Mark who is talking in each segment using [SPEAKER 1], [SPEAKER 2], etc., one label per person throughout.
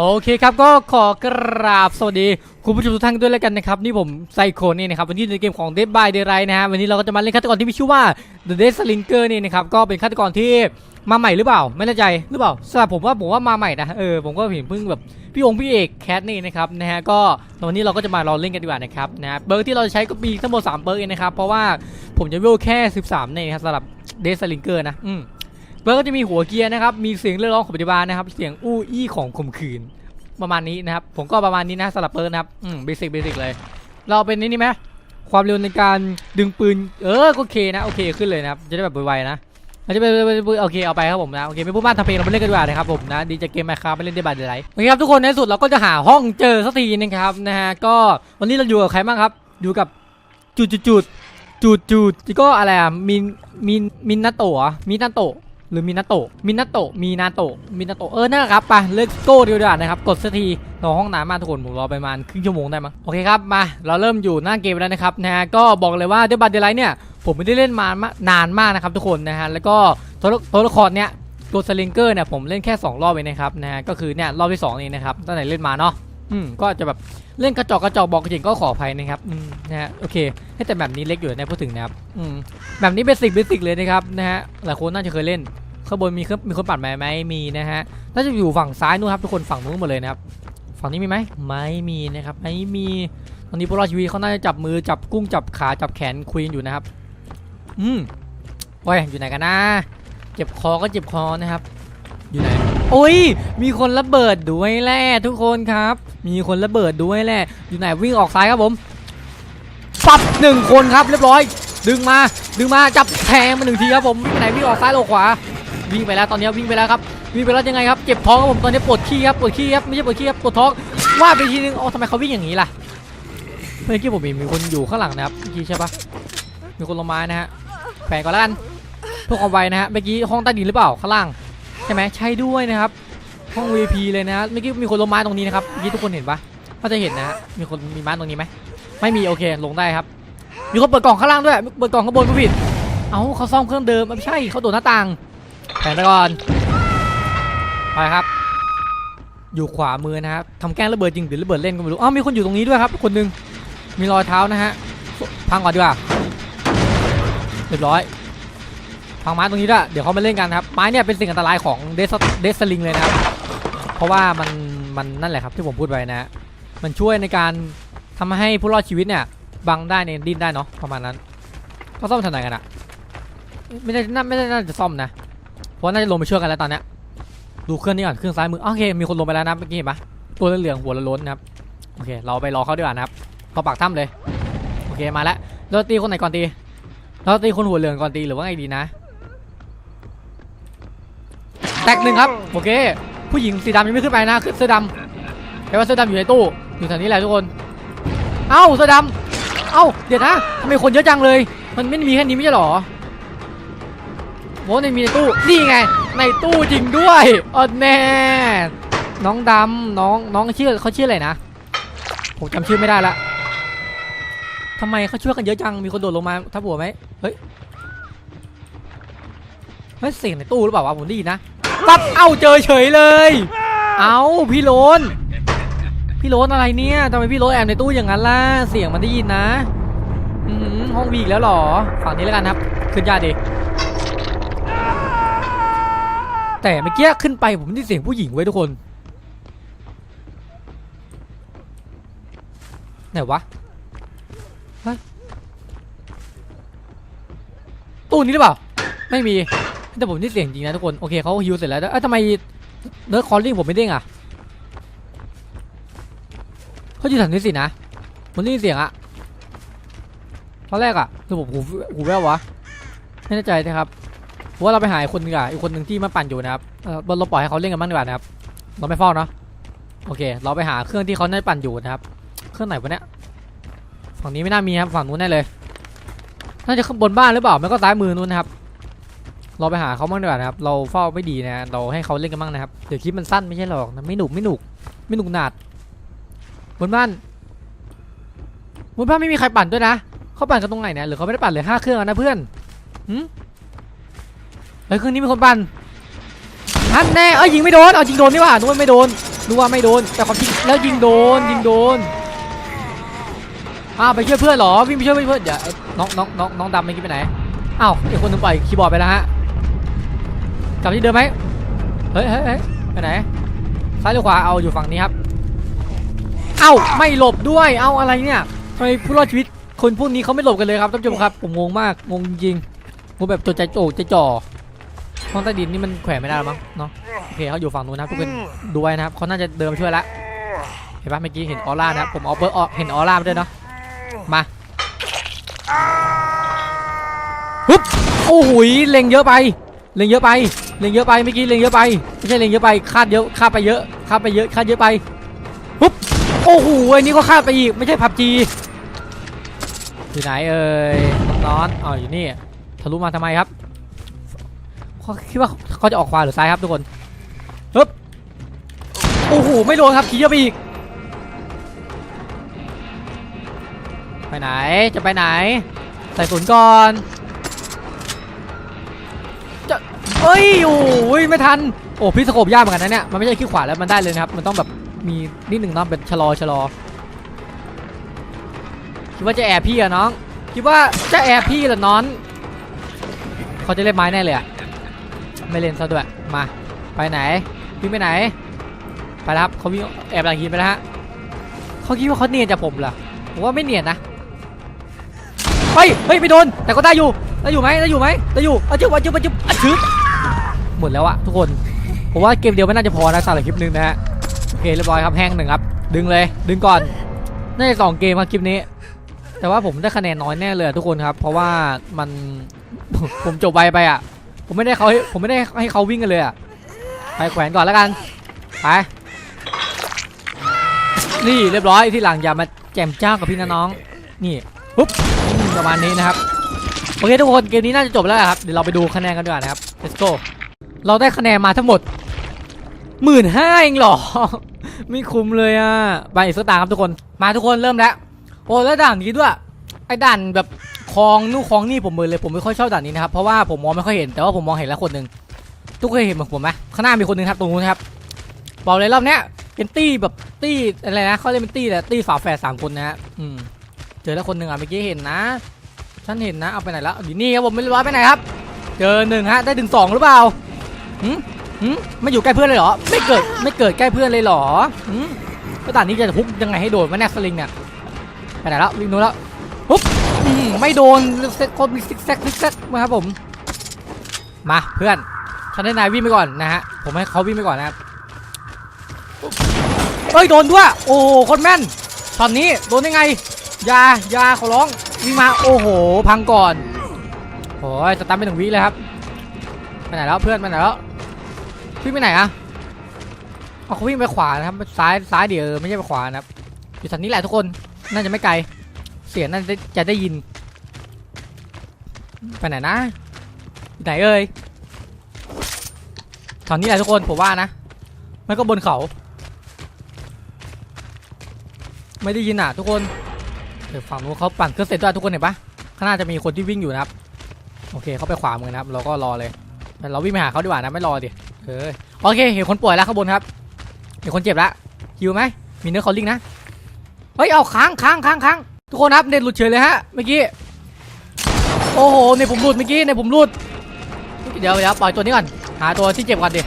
[SPEAKER 1] โอเคครับก็ขอกราบสวัสดีคุณผู้ชมทุกท่านด้วยแล้วกันนะครับนี่ผมไซโคนี่นะครับวันนี้ในเกมของ Dead by Daylight นะฮะวันนี้เราก็จะมาเล่นฆาตกรที่มีชื่อว่า The Dead Slinger นี่นะครับก็เป็นฆาตกรที่มาใหม่หรือเปล่า ไม่แน่ใจหรือเปล่าสำหรับผมว่าผมว่ามาใหม่นะเออผมก็เห็นเพิ่งแบบพี่องค์พี่เอกแคทนี่นะครับนะฮะก็วันนี้เราก็จะมาลองเล่นกันดีกว่านะครับนะเบิร์ที่เราจะใช้ก็มีทั้งหมด3เบิร์เองนะครับเพราะว่าผมจะเวลแค่ 13เนี่นะครับสำหรับ Dead Slinger นะอืม เบิร์กก็จะมีหัวเกียร์นะครับ มีเสียงเรียกร้องของปฏิบัตินะครับ เสียงอู้อี้ของข่มขืน ประมาณนี้นะครับ ผมก็ประมาณนี้นะสำหรับเบิร์นะครับ อืมเบสิกเบสิกเลย เราเป็นนี่นี่ไหมความเร็วในการดึงปืน เออก็โอเคนะ โอเคขึ้นเลยนะครับ จะได้แบบไวๆนะเราจะไปโอเคเอาไปครับผมนะโอเคไม่พูดมากทำเพลงเราไปเล่นกันดีกว่านะครับผมนะดีจะเกมมาครับไปเล่นได้บัตรไรโอเคครับทุกคนในสุดเราก็จะหาห้องเจอสักทีนะครับนะฮะก็วันนี้เราอยู่กับใครบ้างครับ อยู่กับจุดจุดจุดจุดจุดก็อะไรอะมินมินมินนาโตะมินาโตะ หรือมินาโตะมินาโตะมีนาโตะมินาโตะเออนั่นแหละครับไปเลิกโก้ดีกว่านะครับกดสักทีรอห้องน้ำมาทุกคนผมรอประมาณครึ่งชั่วโมงได้มั้งโอเคครับมาเราเริ่มอยู่หน้าเกมแล้วนะครับนะฮะก็บอกเลยว่าเดบัตเดลไลท์เนี่ยผมไม่ได้เล่นมานานมากนะครับทุกคนนะฮะแล้วก็ตัวละตัวละครเนี่ยตัวสลิงเกอร์เนี่ยผมเล่นแค่ 2 รอบเองนะครับนะฮะก็คือเนี่ยรอบที่2นี่นะครับตั้งแต่เล่นมาเนาะ อืมก็จะแบบเล่นกระจอกกระจอกบอกจริงก็ขออภัยนะครับอืมนะฮะโอเคให้แต่แบบนี้เล็กอยู่นะพูดถึงนะครับอืมแบบนี้เบสิกเบสิกเลยนะครับนะฮะหลายคนน่าจะเคยเล่นข้างบนมีเครื่องมีคนปั่นไหมไหมมีนะฮะน่าจะอยู่ฝั่งซ้ายนู้นครับทุกคนฝั่งนู้นหมดเลยนะครับฝั่งนี้มีไหมไม่มีนะครับไม่มีตอนนี้พวกเราชีวิตเขาน่าจะจับมือจับกุ้งจับขาจับแขนคุยกันอยู่นะครับ อืมโอ้ยอยู่ไหนกันนะเจ็บคอก็เจ็บคอนะครับ อยู่ไหนโอ้ย มีคนระเบิดด้วยแหละทุกคนครับ มีคนระเบิดด้วยแหละอยู่ไหนวิ่งออกซ้ายครับผมปับหนึ่งคนครับเรียบร้อย ดึงมาดึงมาจับแทงมาหนึ่งทีครับผมวิ่งไปไหนวิ่งออกซ้ายหรือขวา วิ่งไปแล้วตอนนี้วิ่งไปแล้วครับวิ่งไปแล้วยังไงครับเจ็บท้องครับผมตอนนี้ปวดขี้ครับปวดขี้ครับไม่ใช่ปวดขี้ครับปวดท้องว่าไปทีนึงโอ๋อทำไมเขาวิ่งอย่างนี้ล่ะเมื่อกี้ผมเห็นมีคนอยู่ข้างหลังนะครับเมื่อกี้ใช่ปะมีคนลงมานะฮะแฝงก่อนแล้วกันเพื่อาไว้นะฮะเมื่อกี้ห้องใต้ดินหรือเปล่าข้างล่าง ช่ไหมใช่ด้วยนะครับห้อง VIP เลยนะเมื่อกี้มีคนลงมาตรงนี้นะครับเมื่อกี้ทุกคนเห็นปะก็จะเห็นนะฮะมีคนมีม้าตรงนี้ไหมไม่มีโอเคลงได้ครับมีคนเปิดกล่องข้างล่างด้วยเปิดกล่องข้างบนผู้ผิดเอ้าเขาซ่อมเครื่องเดิมไม่ใช่เขาโดดหน้าต่างแผนไปก่อนไปครับ อยู่ขวามือนะครับทำแกล้งระเบิดจริงหรือระเบิดเล่นก็ไม่รู้อ้าวมีคนอยู่ตรงนี้ด้วยครับ คนหนึงมีรอยเท้านะฮะพังก่อนดีกว่าเรียบร้อย พังไม้ตรงนี้ด้วยเดี๋ยวเขามาเล่นกันครับไม้เนี่ยเป็นสิ่งอันตรายของเดสเดสลิงเลยนะครับเพราะว่ามันมันนั่นแหละครับที่ผมพูดไปนะมันช่วยในการทำให้ผู้รอดชีวิตเนี่ยบังได้ในยดิ้นได้เนาะประมาณนั้นเขาซ่อมทางไหนกันอะไม่ได้น่าไม่ได้น่าจะซ่อมนะเพราะน่าจะลงไปช่วยกันแล้วตอนเนี้ยดูเครื่องนี้ก่อนเครื่องซ้ายมือโอเคมีคนลงไปแล้วนะเมื่อกี้เห็นปะตัวเหลืองหัวล้นนะครับโอเค เราไปรอเขาดีกว่านะครับเขาปากถ้ำเลยโอเคมาแล้วเราตีคนไหนก่อนตีเราตีคนหัวเหลืองก่อนตีหรือว่าไงดีนะ แตกหนึ่งครับโอเค ผู้หญิงสีดำยังไม่ขึ้นไปนะขึ้นเสื้อดำแปลว่าเสื้อดำอยู่ในตู้อยู่แถวนี้แหละทุกคน เอ้าเสื้อดำเอ้าเดี๋ยวนะทำไมคนเยอะจังเลย มันไม่มีแค่นี้ไม่ใช่หรอโว้ในมีในตู้นี่ไง ในตู้จริงด้วยเออแน่น้องดำน้องน้องชื่อเขาชื่ออะไรนะผมจำชื่อไม่ได้ละทำไมเขาช่วยกันเยอะจัง มีคนโดดลงมาทับหัวไหมเฮ้ยเฮ้ยเสียงในตู้หรือเปล่าวะผมได้ยินนะ ปั๊บเอ้าเจอเฉยเลย เอ้าพี่โลนพี่โลนอะไรเนี่ยทำไมพี่โลนแอบในตู้อย่างนั้นล่ะเสียงมันได้ยินนะห้องวีอีกแล้วหรอฝั่งนี้แล้วกันครับ ขึ้นยาดิแต่เมื่อกี้ขึ้นไปผมได้เสียงผู้หญิงไว้ทุกคนไหนวะตู้นี้หรือเปล่า ไม่มี แต่ผมได้เสียงจริงนะทุกคนโอเคเขาฮิวเสร็จแล้วเอ้ยทำไมเนิร์คอลลิ่งผมไม่เด้งอะเขาอยู่แถวนี้สินะผมได้ยินเสียงอะตอนแรกอะคือผมหูหูแว่ววะไม่แน่ใจนะครับว่าเราไปหาคนนึงอะอีกคนหนึ่งที่มาปั่นอยู่นะครับเออเราปล่อยให้เขาเล่นกันบ้างดีกว่านะครับ เราไม่เฝ้าเนาะโอเค เราไปหาเครื่องที่เขาได้ปั่นอยู่นะครับ เครื่องไหนวะเนี่ยฝั่งนี้ไม่น่ามีครับฝั่งนู้นแน่เลยน่าจะข้างบนบ้านหรือเปล่าไม่ก็ซ้ายมือนู้นนะครับ เราไปหาเขาบ้างดีกว่านะครับ เราเฝ้าไม่ดีนะ เราให้เขาเล่นกันบ้างนะครับ เดี๋ยวคลิปมันสั้นไม่ใช่หรอกนะ ไม่หนุกไม่หนุกไม่หนุกหนาดบนบ้านบนบ้านไม่มีใครปั่นด้วยนะ เขาปั่นกันตรงไหนเนี่ย หรือเขาไม่ได้ปั่นเลยห้าเครื่องนะเพื่อนหืมเฮ้เครื่องนี้มีคนปั่นฮันแน่ เอ้ยยิงไม่โดน เอายิงโดนนี่ว่านึกว่าไม่โดนรู้ว่าไม่โดน แต่ความจริงแล้วยิงโดน ยิงโดนอ้าวไปช่วยเพื่อนเหรอวิ่งไปช่วยเพื่อนเดี๋ยวน้องน้องน้องน้องดำเมื่อกี้ไปไหนอ้าวอีกคนหนึงปล่อยคีย์บอร์ดไปแล้วฮะ กลับที่เดิมไหมเฮ้ยเฮ้ยเฮ้ยไปไหนซ้ายหรือขวาเอาอยู่ฝั่งนี้ครับ เอ้าไม่หลบด้วยเอาอะไรเนี่ยทำไมผู้รอดชีวิตคนพวกนี้เขาไม่หลบกันเลยครับท่านผู้ชมครับผมงงมากงงจริงๆงงแบบจดใจโจใจจ่อห้องใต้ดินนี่มันแขวนไม่ได้หรอมั้งเนาะโอเคเขาอยู่ฝั่งนู้นนะทุกคนดูไว้นะครับเขาน่าจะเดิมช่วยละเห็นปะเมื่อกี้เห็นออร่านะผมเอาเบอร์ออเห็นออร่ามาด้วยเนาะมาปึ๊บโอ้โหยเล็งเยอะไป เล็งเยอะไป เล็งเยอะไปเมื่อกี้เล็งเยอะไปไม่ใช่เล็งเยอะไปคาดเยอะคาดไปเยอะคาดไปเยอะคาดเยอะไปปึ๊บโอ้โหอันนี้ก็คาดไปอีกไม่ใช่พับจีอยู่ไหนเอ่ยนอนอ๋ออยู่นี่ทะลุมาทำไมครับเขาคิดว่าเขาจะออกขวาหรือซ้ายครับทุกคนปึ๊บโอ้โหไม่โดนครับขี่เยอะไปอีกไปไหนจะไปไหนใส่ศูนย์ก่อน เอ้ยโอ้ยไม่ทัน โอ้พี่สโคบยากเหมือนกันนะเนี่ย มันไม่ใช่ขี้ขวาแล้วมันได้เลยนะครับ มันต้องแบบมีนิดหนึ่งเนาะเป็นชะลอชะลอ คิดว่าจะแอบพี่อะน้อง คิดว่าจะแอบพี่เหรอน้องเขาจะเล่นไม้แน่เลยอะไม่เล่นซะด้วย มา ไปไหนวิ่งไปไหน ไปแล้วครับเขาวิ่งแอบหลังหินไปแล้วฮะเขาคิดว่าเขาเนียนจากผมเหรอ ผมว่าไม่เนียนนะเฮ้ยเฮ้ยไม่โดน แต่ก็ได้อยู่ ได้อยู่ไหมได้อยู่ไหมได้อยู่อะจึ๊บอะจึ๊บอะจึ๊บอะจึ๊บ หมดแล้วอะทุกคนผมว่าเกมเดียวไม่น่าจะพอนะสำหรับคลิปนึงนะฮะโอเคเรียบร้อยครับแห้งหนึ่งครับ ดึงเลย ดึงก่อนน่าจะสองเกมครับคลิปนี้ แต่ว่าผมได้คะแนนน้อยแน่เลยทุกคนครับ เพราะว่ามันผมจบไวไปอะผมไม่ได้เขาผมไม่ได้ให้เขาวิ่งกันเลยอะไปแขวนก่อนแล้วกันไปนี่เรียบร้อยที่หลังอย่ามาแจมจ้ากับพี่น,น้องนี่ปุ๊บประมาณนี้นะครับโอเคทุกคนเกมนี้น่าจะจบแล้วครับเดี๋ยวเราไปดูคะแนนกันดีกว่านะครับ let's go เราได้คะแนนมาทั้งหมดหมื่นห้าเองหรอ ไม่คุ้มเลยอะไปอีกสักตาครับทุกคนมาทุกคนเริ่มแล้ว โอ้แล้วด่านนี้ด้วยไอ้ด่านแบบคลองนู่นคลองนี่ผมมือเลยผมไม่ค่อยชอบด่านนี้นะครับเพราะว่าผมมองไม่ค่อยเห็นแต่ว่าผมมองเห็นแล้วคนหนึ่งทุกคนเห็นเหมือนผมไหมข้างหน้ามีคนหนึ่งครับตรงนู้นครับบอกเลยรอบเนี้ยเป็นตี้แบบตี้อะไรนะเขาเรียกเป็นตี้แหละตี้ฝาแฝดสามคนนะฮะอืมเจอแล้วคนหนึ่งอะเมื่อกี้เห็นนะฉันเห็นนะเอาไปไหนแล้วอยู่นี่ครับผมไม่รู้ว่าไปไหนครับ เจอหนึ่งฮะได้ถึงสองหรือเปล่า หืมหืมไม่อยู่ใกล้เพื่อนเลยเหรอ ไม่เกิดไม่เกิดใกล้เพื่อนเลยเหรอหืมก็ด่านนี้จะฮุกยังไงให้โดนวะแนกสลิงเนี่ยไปไหนแล้ววิ่งนู้นแล้วปุ๊บไม่โดนเซ็ตคนมีซิกแซกซิกแซกมาครับผม มาเพื่อนฉันให้นายวิ่งไปก่อนนะฮะผมให้เขาวิ่งไปก่อนนะครับเอ้ยโดนด้วย โอ้โหคนแม่นตอนนี้โดนได้ไงยายาขอร้องวิ่งมาโอ้โห พังก่อนโอ้ยสตาร์ทไปหนึ่งวิเลยครับไปไหนแล้วเพื่อนไปไหนแล้ว วิ่งไปไหนอะเอาเขาวิ่งไปขวานะครับซ้ายซ้ายเดี๋ยวไม่ใช่ไปขวานะครับอยู่แถวนี้แหละทุกคนน่าจะไม่ไกล เสียงน่าจะจะได้ยิน ไปไหนนะไหนเอ่ยแถวนี้แหละทุกคนผมว่านะไม่ก็บนเขา ไม่ได้ยินอะทุกคนเดี๋ยวฝั่งนู้นเขาปั่นเครื่องเสร็จด้วยทุกคนเห็นปะข้างหน้าจะมีคนที่วิ่งอยู่นะครับ โอเคเขาไปขวามือนะครับ เราก็รอเลยแต่เราวิ่งไปหาเขาดีกว่านะไม่รอดิ เออโอเค เห็นคนป่วยแล้วข้างบนครับ เห็นคนเจ็บแล้วฮิวไหม มีเนื้อคอลลิงนะ เฮ้ย เอาค้างค้างค้างค้างทุกคนครับ เน็ตหลุดเฉยเลยฮะ เมื่อกี้ โอ้โหเน็ตผมหลุดเมื่อกี้เน็ตผมหลุด เดี๋ยวเดี๋ยวปล่อยตัวนี้ก่อน หาตัวที่เจ็บก่อนดิ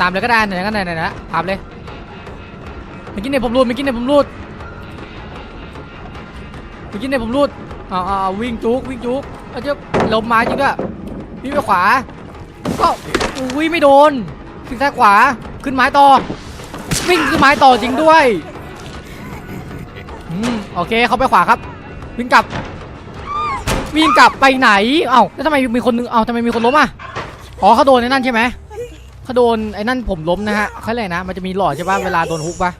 [SPEAKER 1] ตามเลยก็ได้ไหนก็ไหนไหนนะตามเลย เมื่อกี้เน็ตผมหลุด เมื่อกี้เน็ตผมหลุด เมื่อกี้เนี่ยผมรูดเอาเอาเอาวิ่งจุกวิ่งจุกเอาเจ้าลมมาจริงด้วยวิ่งไปขวา ก็อุ้ยไม่โดนขึ้นซ้ขวาขึ้นไม้ต่อวิ่งขึ้นไม้ต่อจริงด้วยอืมโอเคเขาไปขวาครับ วิ่งกลับ วิ่งกลับไปไหนเอ้าแล้วทำไมมีคนนึงเอ้าทำไมมีคนล้มอะอ๋อเขาโดนไอ้นั่นใช่ไหมเขาโดนไอ้นั่นผมล้มนะฮะเขาเลยนะ มันจะมีหลอดใช่ป่ะเวลาโดนฮุกป่ะ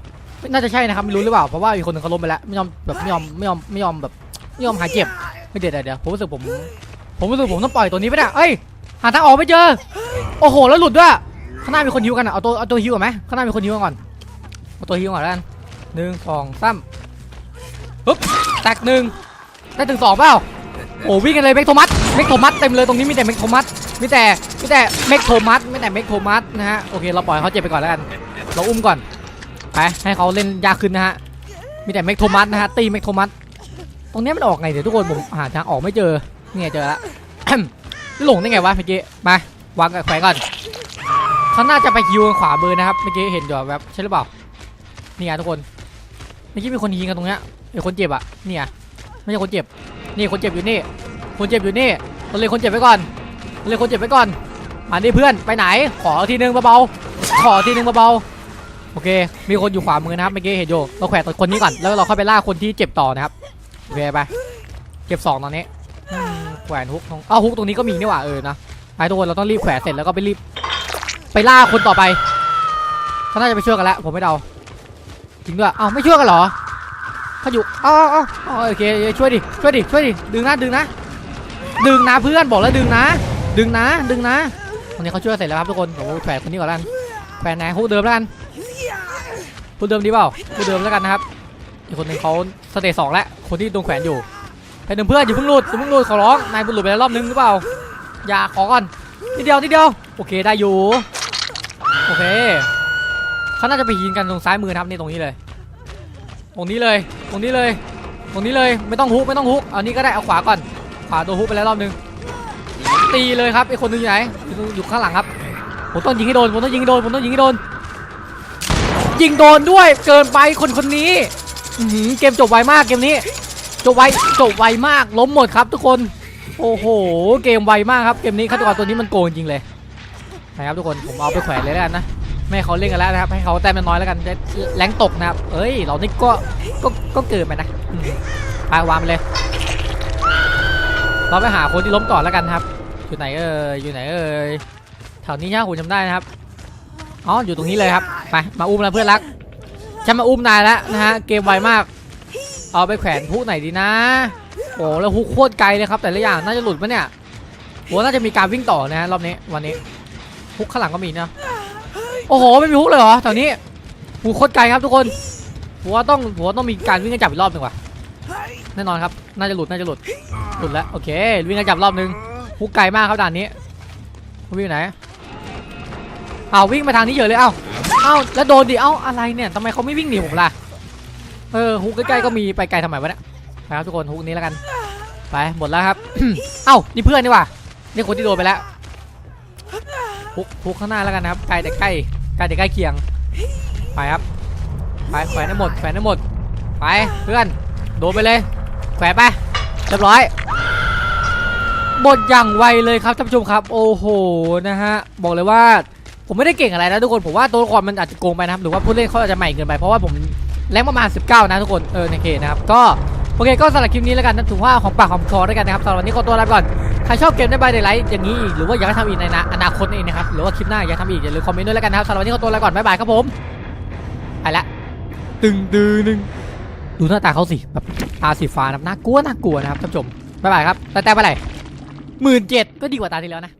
[SPEAKER 1] น่าจะใช่นะครับไม่รู้หรือเปล่าเพราะว่าอีกคนหนึ่งเขาล้มไปแล้วไม่ยอมแบบไม่ยอมไม่ยอมไม่ยอมแบบไม่ยอมหายเจ็บไม่เดี๋ยวเดี๋ยวเดี๋ยวผมรู้สึกผม ผมรู้สึกผมต้องปล่อยตัวนี้ไปนี่ยเอ้ย หาทางออกไม่เจอ โอ้โห แล้วหลุดด้วย ข้างหน้ามีคนฮิวกันอะ เอาตัว เอาตัวฮิวก่อนไหมข้างหน้ามีคนฮิวก่อน เอาตัวฮิวก่อนแล้วกันหนึ่งสองสามปึ๊บ แตกหนึ่งได้ถึงสองเปล่า โอ้วิ่งกันเลยเมกโทมัส เมกโทมัสเต็มเลยตรงนี้มีแต่เมกโทมัส มีแต่ มีแต่เมกโทมัสไม่แต่เมกโทมัสนะฮะ โอเค เราปล่อยเขาเจ็บไปก่อนแล้วกัน เราอุ้มก่อน ไป ให้เขาเล่นยากขึ้นนะฮะ มีแต่แมกโทมัสนะฮะ ตีแมกโทมัส ตรงนี้มันออกไงเดี๋ยวทุกคนผมหาทางออกไม่เจอ เนี่ยเจอละ หลงได้ไงวะเมื่อกี้มาวางกับแขวนก่อนเขาน่าจะไปฮิวขวามือนะครับเมื่อกี้เห็นอยู่แบบใช่หรือเปล่านี่ไงทุกคนเมื่อกี้มีคนยิงกันตรงเนี้ยมีคนเจ็บอะเนี่ยไม่ใช่คนเจ็บนี่คนเจ็บอยู่นี่ คนเจ็บอยู่นี่เราเลยคนเจ็บไว้ก่อนเราเลยคนเจ็บไว้ก่อนมาดิเพื่อนไปไหน ขอทีนึงเบาๆขอทีนึงเบาๆโอเค มีคนอยู่ขวามือนะครับเมื่อกี้เห็นโยเราแขวนตัวคนนี้ก่อนแล้วเราเข้าไปล่าคนที่เจ็บต่อนะครับโอเคไปเก็บสองตอนนี้ แขวนฮุกตรงอ้าวฮุกตรงนี้ก็มีนี่หว่าเออนะไปทุกคนเราต้องรีบแขวนเสร็จแล้วก็ไปรีบ ไปล่าคนต่อไปเขาน่าจะไปช่วยกันแล้วผมไม่เดาจริงด้วยอ้าวไม่ช่วยกันเหรอเขาอยู่อ๋ออ๋ออ๋อโอเคช่วยดิช่วยดิช่วยดิดึงนะดึงนะ ดึงนะเพื่อนบอกแล้วดึงนะ ดึงนะ ดึงนะตอนนี้เขาช่วยเสร็จแล้วครับทุกคนผมแขวนคนนี้ก่อนแล้วกันแขวนไหนฮูกเดิมแล้วกันฮูกเดิมดีเปล่าฮูกเดิมแล้วกันนะครับอีกคนหนึงเขาสเตจสองแล้วคนที่โดนแขวนอยู่ ไปหนึ่งเพื่อนอย่าเพิ่งหลุดอย่าเพิ่งหลุดขอร้องนายบุญหลุดไปแล้วรอบนึงหรือเปล่า อย่าขอก่อนนิดเดียวนิดเดียวโอเคได้อยู่โอเคเขาน่าจะไปยิงกันตรงซ้ายมือครับนี่ตรงนี้เลย ตรงนี้เลยตรงนี้เลย ตรงนี้เลยไม่ต้องฮุกไม่ต้องฮุกเอานี้ก็ได้เอาขวาก่อนขวาโดนฮุกไปแล้วรอบนึงตีเลยครับไอคนนึงอยู่ไหนอยู่ตรงอยู่ข้างหลังครับผมต้องยิงให้โดนผมต้องยิงให้โดนผมต้องยิงให้โดน ยิงโดนด้วยเกินไปคนคนนี้เกมจบไวมากเกมนี้ จบไวจบไวมากล้มหมดครับทุกคน โอ้โห เกมไวมากครับเกมนี้ฆาตกรตัวนี้มันโกงจริงเลยนะครับทุกคนผมเอาไปแขวนเลยแล้วกันนะไม่ให้เขาเล่นกันแล้วนะครับให้เขาแต้มน้อยแล้วกันแรงตกนะครับเอ้ยเรานี่ก็ก็ก็เกินไปนะไปวางไปเลย เราไปหาคนที่ล้มก่อนแล้วกันครับ อยู่ไหนเอ่ยอยู่ไหนเอ่ยแถวนี้ใช่ไหมผมจำได้นะครับอ๋ออยู่ตรงนี้เลยครับไปมาอุ้มแล้วเพื่อนรักฉันมาอุ้มนายแล้วนะฮะเกมไวมาก เอาไปแขวนผู้ไหนดีนะโอ้แล้วฮุกโคตรไกลเลยครับ แต่ละอย่างน่าจะหลุดปะเนี่ยโอ้น่าจะมีการวิ่งต่อนะฮะรอบนี้วันนี้ฮุกข้างหลังก็มีนะโอ้โหไม่มีฮุกเลยเหรอแถวนี้ฮุกโคตรไกลครับทุกคนผมว่ต้องผมว่ต้องมีการวิ่งกันจับอีกรอบหนึ่งว่ะแน่นอนครับ น่าจะหลุดน่าจะหลุดหลุดแล้วโอเค วิ่งกันจับรอบหนึ่งฮุกไกลมากครับด่านนี้วิ่งไหนเอาวิ่งมาทางนี้เยอะเลยเอ้าเอ้าแล้วโดนดิเอ้าอะไรเนี่ยทำไมเขาไม่วิ่งหนีผมล่ะ เออฮุกใกล้ๆก็มีไปไกลทำไมวะเนี่ยไปครับทุกคนฮุกนี้แล้วกัน ไปหมดแล้วครับ เอ้านี่เพื่อนนี่ว่านี่คนที่โดนไปแล้วฮุกฮุกข้างหน้าแล้วกันนะครับใกลแต่ใกล้ใกล้แต่ใกล้เคียงไปครับไปแขวนให้หมดแขวนให้หมดไปเพื่อนโดนไปเลยแขวนไปเรียบร้อยหมดอย่างไวเลยครับท่านผู้ชมครับ โอ้โหนะฮะบอกเลยว่าผมไม่ได้เก่งอะไรนะทุกคนผมว่าตัวละครมันอาจจะโกงไปนะครับหรือว่าผู้เล่นเขาอาจจะใหม่เกินไปเพราะว่าผม แรงประมาณ 19 นะทุกคน เออในเคนะครับ ก็โอเคก็สำหรับคลิปนี้แล้วกันนะถือว่าของปากของคอด้วยกันนะครับสำหรับวันนี้ขอตัวลาไปก่อน ใครชอบเกมได้บเดไลท์อย่างนี้อีกหรือว่าอยากให้ทำอีกในอนาคตเองนะครับ หรือว่าคลิปหน้าอยากทำอีกอย่าลืมคอมเมนต์ด้วยแล้วกันนะครับสำหรับวันนี้ขอตัวลาไปก่อนบ๊ายบายครับผมไปละตึงดืนึงดูหน้าตาเขาสิแบบตาสีฟ้านะน่ากลัวน่ากลัวนะครับท่านผู้ชมบ๊ายบายครับแต่แต่ไปไหนหมื่นเจ็ดก็ดีกว่าตาที่แล้วนะ